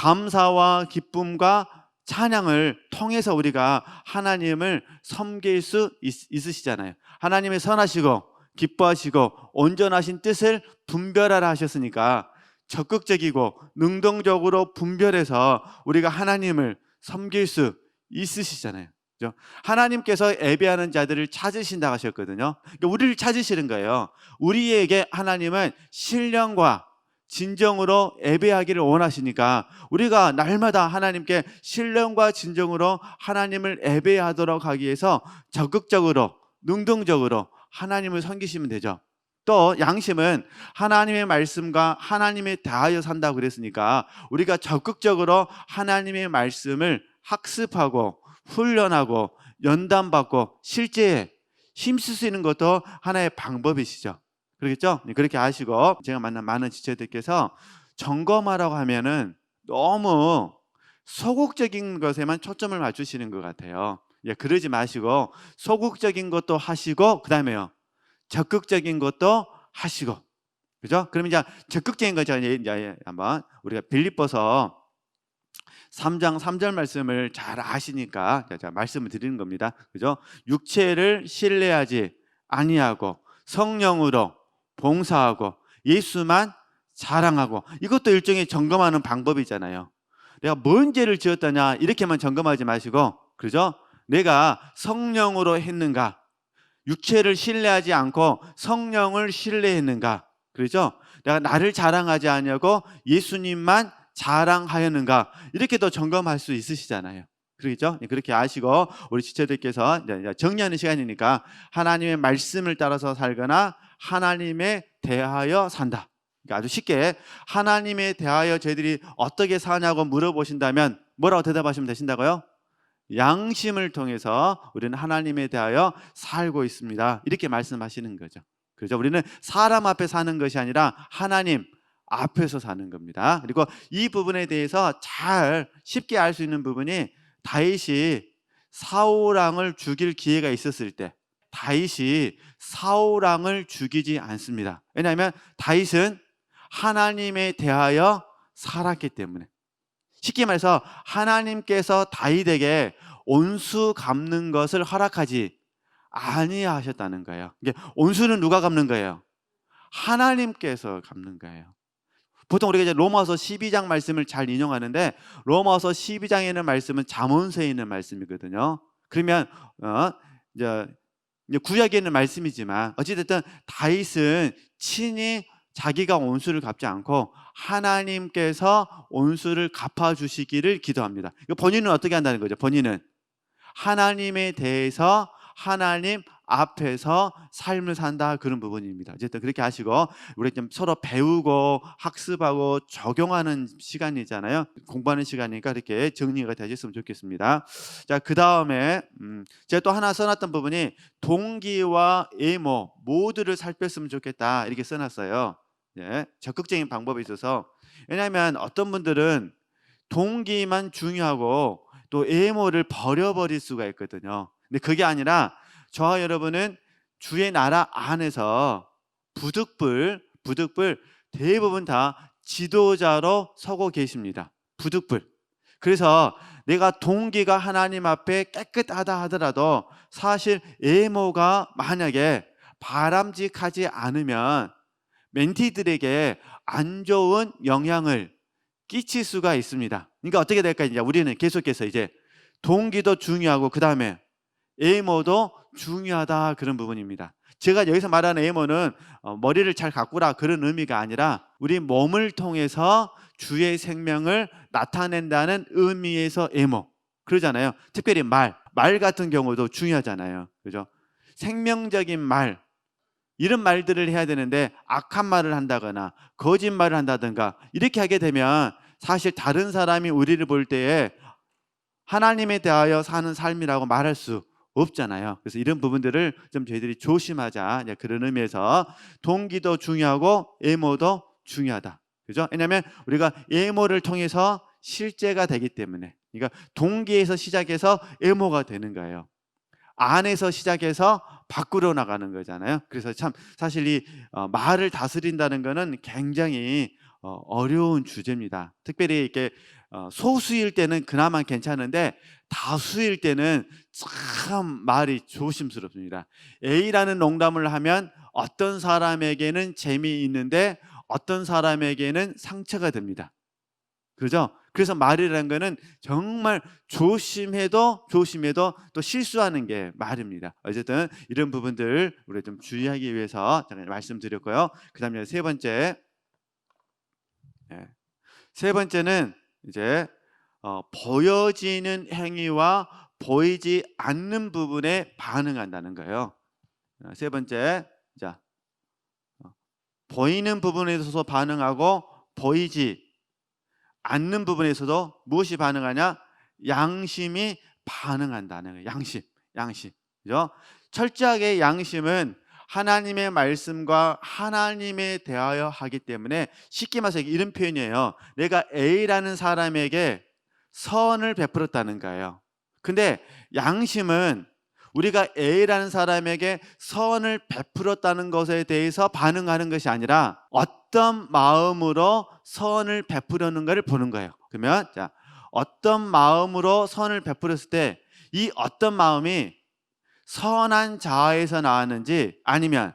감사와 기쁨과 찬양을 통해서 우리가 하나님을 섬길 수 있, 있으시잖아요. 하나님의 선하시고 기뻐하시고 온전하신 뜻을 분별하라 하셨으니까 적극적이고 능동적으로 분별해서 우리가 하나님을 섬길 수 있으시잖아요. 그죠? 하나님께서 예배하는 자들을 찾으신다 하셨거든요. 그러니까 우리를 찾으시는 거예요. 우리에게 하나님은 신령과 진정으로 예배하기를 원하시니까 우리가 날마다 하나님께 신령과 진정으로 하나님을 예배하도록 하기 위해서 적극적으로 능동적으로 하나님을 섬기시면 되죠. 또 양심은 하나님의 말씀과 하나님에 대하여 산다고 그랬으니까 우리가 적극적으로 하나님의 말씀을 학습하고 훈련하고 연단받고 실제에 힘쓸 수 있는 것도 하나의 방법이시죠. 그렇겠죠? 네, 그렇게 아시고 제가 만난 많은 지체들께서 점검하라고 하면은 너무 소극적인 것에만 초점을 맞추시는 것 같아요. 예, 그러지 마시고 소극적인 것도 하시고 그다음에요. 적극적인 것도 하시고. 그죠? 그럼 이제 적극적인 거죠. 이제 한번 우리가 빌립보서 3장 3절 말씀을 잘 아시니까 제가 말씀을 드리는 겁니다. 그죠? 육체를 신뢰하지 아니하고 성령으로 봉사하고 예수만 자랑하고 이것도 일종의 점검하는 방법이잖아요. 내가 뭔 죄를 지었다냐 이렇게만 점검하지 마시고 그죠? 내가 성령으로 했는가? 육체를 신뢰하지 않고 성령을 신뢰했는가? 그렇죠? 내가 나를 자랑하지 아니하고 예수님만 자랑하였는가? 이렇게 더 점검할 수 있으시잖아요. 그렇죠? 그렇게 아시고 우리 지체들께서 정리하는 시간이니까 하나님의 말씀을 따라서 살거나 하나님에 대하여 산다. 그러니까 아주 쉽게 하나님에 대하여 저희들이 어떻게 사냐고 물어보신다면 뭐라고 대답하시면 되신다고요? 양심을 통해서 우리는 하나님에 대하여 살고 있습니다. 이렇게 말씀하시는 거죠. 그렇죠? 우리는 사람 앞에 사는 것이 아니라 하나님 앞에서 사는 겁니다. 그리고 이 부분에 대해서 잘 쉽게 알 수 있는 부분이 다윗이 사울 왕을 죽일 기회가 있었을 때 다윗이 사울 왕을 죽이지 않습니다. 왜냐하면 다윗은 하나님에 대하여 살았기 때문에 쉽게 말해서 하나님께서 다윗에게 온수 갚는 것을 허락하지 아니하셨다는 거예요. 이게 온수는 누가 갚는 거예요? 하나님께서 갚는 거예요. 보통 우리가 이제 로마서 12장 말씀을 잘 인용하는데 로마서 12장에 는 말씀은 잠언서에 있는 말씀이거든요. 그러면 어, 이제 구약에 있는 말씀이지만 어찌됐든 다윗은 친히 자기가 온수를 갚지 않고 하나님께서 온수를 갚아 주시기를 기도합니다. 본인은 어떻게 한다는 거죠? 본인은 하나님에 대해서 하나님 앞에서 삶을 산다 그런 부분입니다. 어쨌든 그렇게 하시고 우리 좀 서로 배우고 학습하고 적용하는 시간이잖아요. 공부하는 시간이니까 이렇게 정리가 되셨으면 좋겠습니다. 자, 그 다음에 음, 제가 또 하나 써놨던 부분이 동기와 애모 모두를 살폈으면 좋겠다 이렇게 써놨어요. 예, 적극적인 방법이 있어서 왜냐하면 어떤 분들은 동기만 중요하고 또 애모를 버려버릴 수가 있거든요. 근데 그게 아니라 저와 여러분은 주의 나라 안에서 부득불 부득불 대부분 다 지도자로 서고 계십니다. 부득불. 그래서 내가 동기가 하나님 앞에 깨끗하다 하더라도 사실 애모가 만약에 바람직하지 않으면 멘티들에게 안 좋은 영향을 끼칠 수가 있습니다. 그러니까 어떻게 될까 이제 우리는 계속해서 이제 동기도 중요하고 그 다음에 에이머도 중요하다 그런 부분입니다. 제가 여기서 말하는 에이머는 어, 머리를 잘 가꾸라 그런 의미가 아니라 우리 몸을 통해서 주의 생명을 나타낸다는 의미에서 에이머 그러잖아요. 특별히 말, 말 같은 경우도 중요하잖아요. 그죠? 생명적인 말, 이런 말들을 해야 되는데 악한 말을 한다거나 거짓말을 한다든가 이렇게 하게 되면 사실 다른 사람이 우리를 볼 때에 하나님에 대하여 사는 삶이라고 말할 수 없잖아요. 그래서 이런 부분들을 좀 저희들이 조심하자. 그런 의미에서 동기도 중요하고 예모도 중요하다. 그죠? 왜냐하면 우리가 예모를 통해서 실제가 되기 때문에. 그러니까 동기에서 시작해서 예모가 되는 거예요. 안에서 시작해서 밖으로 나가는 거잖아요. 그래서 참 사실 이 어, 말을 다스린다는 것은 굉장히 어, 어려운 주제입니다. 특별히 이렇게 어, 소수일 때는 그나마 괜찮은데 다수일 때는 참 말이 조심스럽습니다. A라는 농담을 하면 어떤 사람에게는 재미있는데 어떤 사람에게는 상처가 됩니다. 그죠? 그래서 말이라는 거는 정말 조심해도 조심해도 또 실수하는 게 말입니다. 어쨌든 이런 부분들 우리 좀 주의하기 위해서 잠깐 말씀드렸고요. 그다음에 세 번째, 예. 세 번째는 이제 어, 보여지는 행위와 보이지 않는 부분에 반응한다는 거예요. 어, 세 번째, 자 어, 보이는 부분에 있어서 반응하고 보이지 않는 부분에서도 무엇이 반응하냐? 양심이 반응한다는 거예요. 양심, 양심. 그죠? 철저하게 양심은 하나님의 말씀과 하나님에 대하여 하기 때문에 쉽게 말해서 이런 표현이에요. 내가 A라는 사람에게 선을 베풀었다는 거예요. 근데 양심은 우리가 A라는 사람에게 선을 베풀었다는 것에 대해서 반응하는 것이 아니라 어떤 마음으로 선을 것을 보는 거예요. 그러면 자, 어떤 마음으로 선을 베풀었을 때 이 어떤 마음이 선한 자아에서 나왔는지 아니면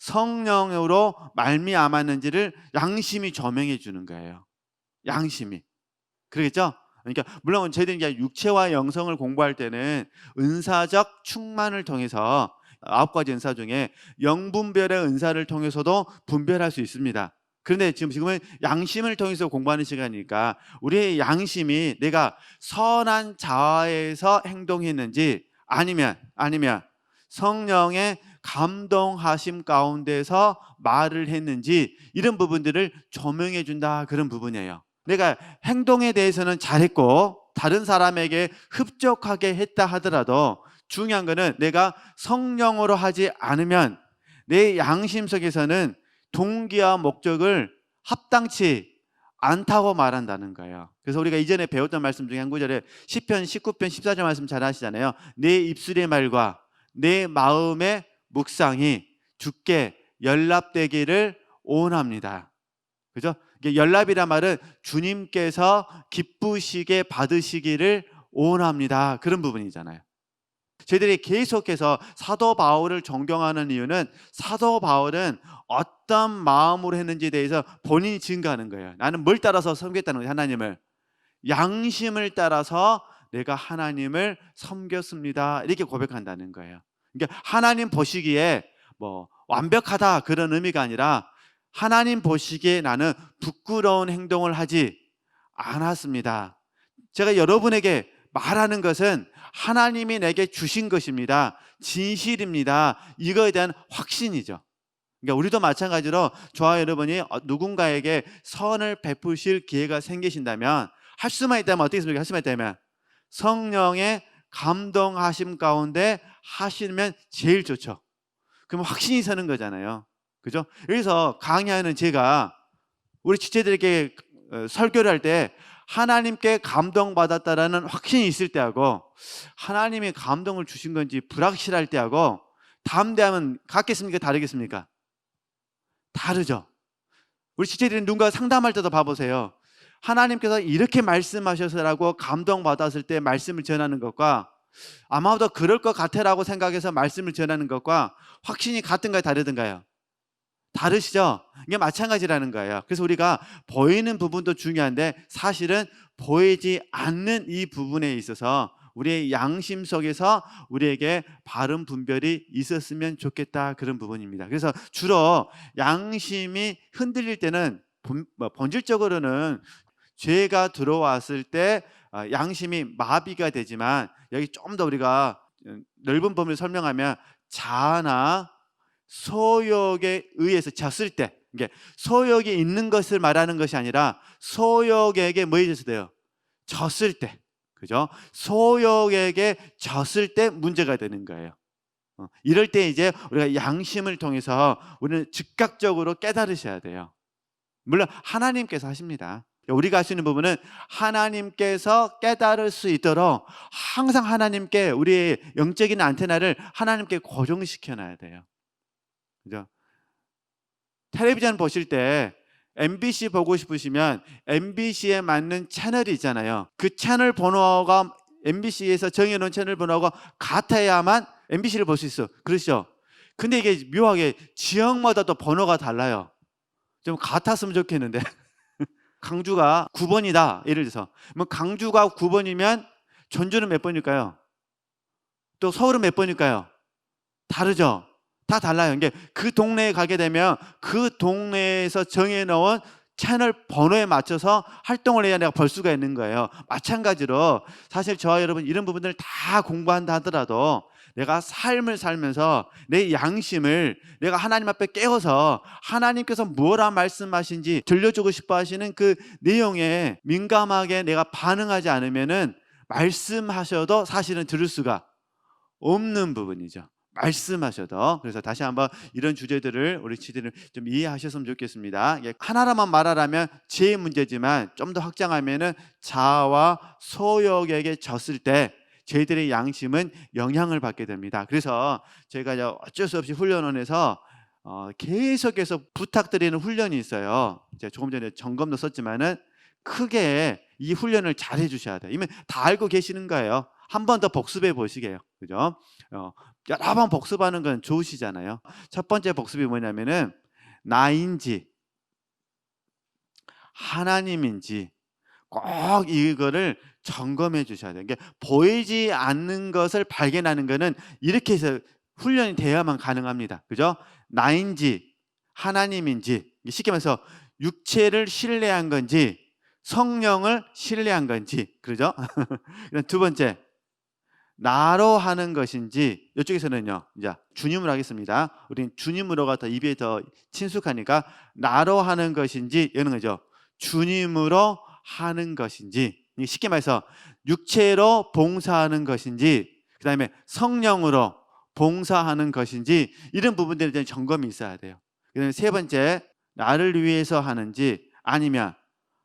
성령으로 말미암았는지를 양심이 조명해 주는 거예요. 양심이. 그러겠죠? 그러니까 물론 저희들이 육체와 영성을 공부할 때는 은사적 충만을 통해서 아홉 가지 은사 중에 영분별의 은사를 통해서도 분별할 수 있습니다. 그런데 지금 지금은 양심을 통해서 공부하는 시간이니까 우리의 양심이 내가 선한 자아에서 행동했는지 아니면 아니면 성령의 감동하심 가운데서 말을 했는지 이런 부분들을 조명해 준다 그런 부분이에요. 내가 행동에 대해서는 잘했고 다른 사람에게 흡족하게 했다 하더라도 중요한 거는 내가 성령으로 하지 않으면 내 양심 속에서는 동기와 목적을 합당치 않다고 말한다는 거예요. 그래서 우리가 이전에 배웠던 말씀 중에 한 구절에 10편 19편 14절 말씀 잘 하시잖아요. 내 입술의 말과 내 마음의 묵상이 주께 연락되기를 원합니다. 그죠? 연락이란 말은 주님께서 기쁘시게 받으시기를 원합니다. 그런 부분이잖아요. 저희들이 계속해서 사도 바울을 존경하는 이유는 사도 바울은 어떤 마음으로 했는지에 대해서 본인이 증거하는 거예요. 나는 뭘 따라서 섬겼다는 거예요, 하나님을. 양심을 따라서 내가 하나님을 섬겼습니다. 이렇게 고백한다는 거예요. 그러니까 하나님 보시기에 뭐 완벽하다 그런 의미가 아니라 하나님 보시기에 나는 부끄러운 행동을 하지 않았습니다. 제가 여러분에게 말하는 것은 하나님이 내게 주신 것입니다. 진실입니다. 이거에 대한 확신이죠. 그러니까 우리도 마찬가지로 저와 여러분이 어, 누군가에게 선을 베푸실 기회가 생기신다면 할 수만 있다면 어떻게 했습니까? 할 수만 있다면 성령의 감동하심 가운데 하시면 제일 좋죠. 그럼 확신이 서는 거잖아요. 그죠? 그래서 강의하는 제가 우리 지체들에게 어, 설교를 할 때 하나님께 감동받았다라는 확신이 있을 때하고 하나님이 감동을 주신 건지 불확실할 때하고 담대하면 같겠습니까? 다르겠습니까? 다르죠. 우리 지체들이 누군가 상담할 때도 봐보세요. 하나님께서 이렇게 말씀하셔서라고 감동받았을 때 말씀을 전하는 것과 아마도 그럴 것 같아라고 생각해서 말씀을 전하는 것과 확신이 같은가요? 다르든가요? 다르시죠? 이게 마찬가지라는 거예요. 그래서 우리가 보이는 부분도 중요한데 사실은 보이지 않는 이 부분에 있어서 우리의 양심 속에서 우리에게 바른 분별이 있었으면 좋겠다 그런 부분입니다. 그래서 주로 양심이 흔들릴 때는 본, 뭐 본질적으로는 죄가 들어왔을 때 어, 양심이 마비가 되지만 여기 좀 더 우리가 넓은 범위를 설명하면 자아나 소욕에 의해서 졌을 때 이게 소욕이 있는 것을 말하는 것이 아니라 소욕에게 뭐 해져서 돼요? 졌을 때 그죠? 소욕에게 졌을 때 문제가 되는 거예요. 어, 이럴 때 이제 우리가 양심을 통해서 우리는 즉각적으로 깨달으셔야 돼요. 물론 하나님께서 하십니다. 우리가 있는 부분은 하나님께서 깨달을 수 있도록 항상 하나님께 우리의 영적인 안테나를 하나님께 고정시켜 놔야 돼요. 그죠? 텔레비전 보실 때 MBC 보고 싶으시면 MBC에 맞는 채널이 있잖아요. 그 채널 번호가 MBC에서 정해놓은 채널 번호가 같아야만 MBC를 볼 수 있어. 그렇죠? 근데 이게 묘하게 지역마다 또 번호가 달라요. 좀 같았으면 좋겠는데. 강주가 9번이다. 예를 들어서. 뭐 강주가 9번이면 전주는 몇 번일까요? 또 서울은 몇 번일까요? 다르죠. 다 달라요. 그 동네에 가게 되면 그 동네에서 정해놓은 채널 번호에 맞춰서 활동을 해야 내가 벌 수가 있는 거예요. 마찬가지로 사실 저와 여러분 이런 부분들을 다 공부한다 하더라도 내가 삶을 살면서 내 양심을 내가 하나님 앞에 깨워서 하나님께서 뭐라 말씀하신지 들려주고 싶어 하시는 그 내용에 민감하게 내가 반응하지 않으면은 말씀하셔도 사실은 들을 수가 없는 부분이죠. 말씀하셔도 그래서 다시 한번 이런 주제들을 우리 치들은 좀 이해하셨으면 좋겠습니다. 이게 하나로만 말하라면 제 문제지만 좀 더 확장하면은 자아와 소욕에게 졌을 때 저희들의 양심은 영향을 받게 됩니다. 그래서 이제 어쩔 수 없이 훈련원에서 어, 계속해서 부탁드리는 훈련이 있어요. 제가 조금 전에 점검도 썼지만은 크게 이 훈련을 잘 해주셔야 돼요. 이미 다 알고 계시는 거예요. 한 번 더 복습해 보시게요. 그죠? 어, 여러 번 복습하는 건 좋으시잖아요. 첫 번째 복습이 뭐냐면은 나인지 하나님인지 꼭 이거를 점검해 주셔야 돼요. 그러니까 보이지 않는 것을 발견하는 것은 이렇게 해서 훈련이 돼야만 가능합니다. 그죠? 나인지 하나님인지 쉽게 말해서 육체를 신뢰한 건지 성령을 신뢰한 건지 그러죠? 두 번째 나로 하는 것인지 이쪽에서는요 이제 주님으로 하겠습니다. 우린 주님으로가 더 입에 더 친숙하니까 나로 하는 것인지 이런 거죠. 주님으로 하는 것인지 쉽게 말해서 육체로 봉사하는 것인지 그 다음에 성령으로 봉사하는 것인지 이런 부분들에 대한 점검이 있어야 돼요. 그 다음에 세 번째 나를 위해서 하는지 아니면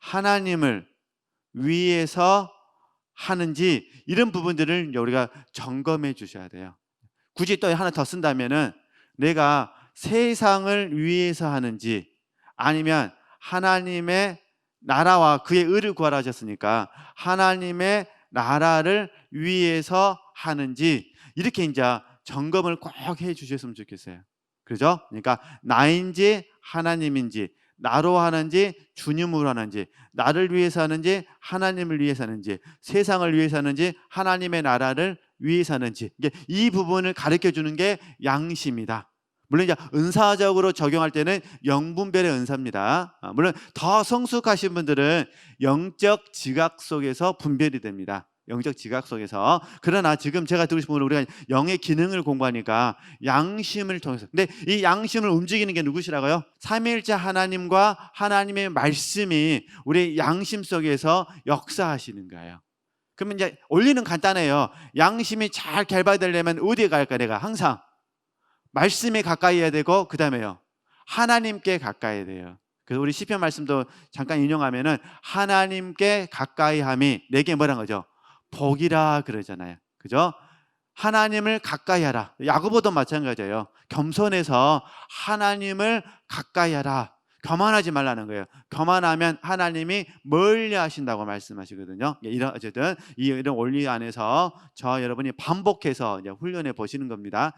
하나님을 위해서 하는지 이런 부분들을 우리가 점검해 주셔야 돼요. 굳이 또 하나 더 쓴다면은 내가 세상을 위해서 하는지 아니면 하나님의 나라와 그의 의를 구하라 하셨으니까 하나님의 나라를 위해서 하는지 이렇게 이제 점검을 꼭 해 주셨으면 좋겠어요. 그죠? 그러니까 나인지 하나님인지 나로 하는지 주님으로 하는지 나를 위해서 하는지 하나님을 위해서 하는지 세상을 위해서 하는지 하나님의 나라를 위해서 하는지 이 부분을 가르쳐 주는 게 양심이다. 물론 이제 은사적으로 적용할 때는 영분별의 은사입니다. 아, 물론 더 성숙하신 분들은 영적 지각 속에서 분별이 됩니다. 영적 지각 속에서 그러나 지금 제가 듣고 싶은 건 우리가 영의 기능을 공부하니까 양심을 통해서 근데 이 양심을 움직이는 게 누구시라고요? 삼위일체 하나님과 하나님의 말씀이 우리 양심 속에서 역사하시는 거예요. 그러면 이제 원리는 간단해요. 양심이 잘 결발되려면 어디에 갈까 내가 항상 말씀에 가까이 해야 되고 그 다음에요. 하나님께 가까이 해야 돼요. 그래서 우리 시편 말씀도 잠깐 인용하면은 하나님께 가까이 함이 내게 뭐란 거죠? 복이라 그러잖아요. 그죠? 하나님을 가까이 하라. 야고보도 마찬가지예요. 겸손해서 하나님을 가까이 하라. 교만하지 말라는 거예요. 교만하면 하나님이 멀리 하신다고 말씀하시거든요. 이런 어쨌든 이 이런 원리 안에서 저 여러분이 반복해서 훈련해 보시는 겁니다.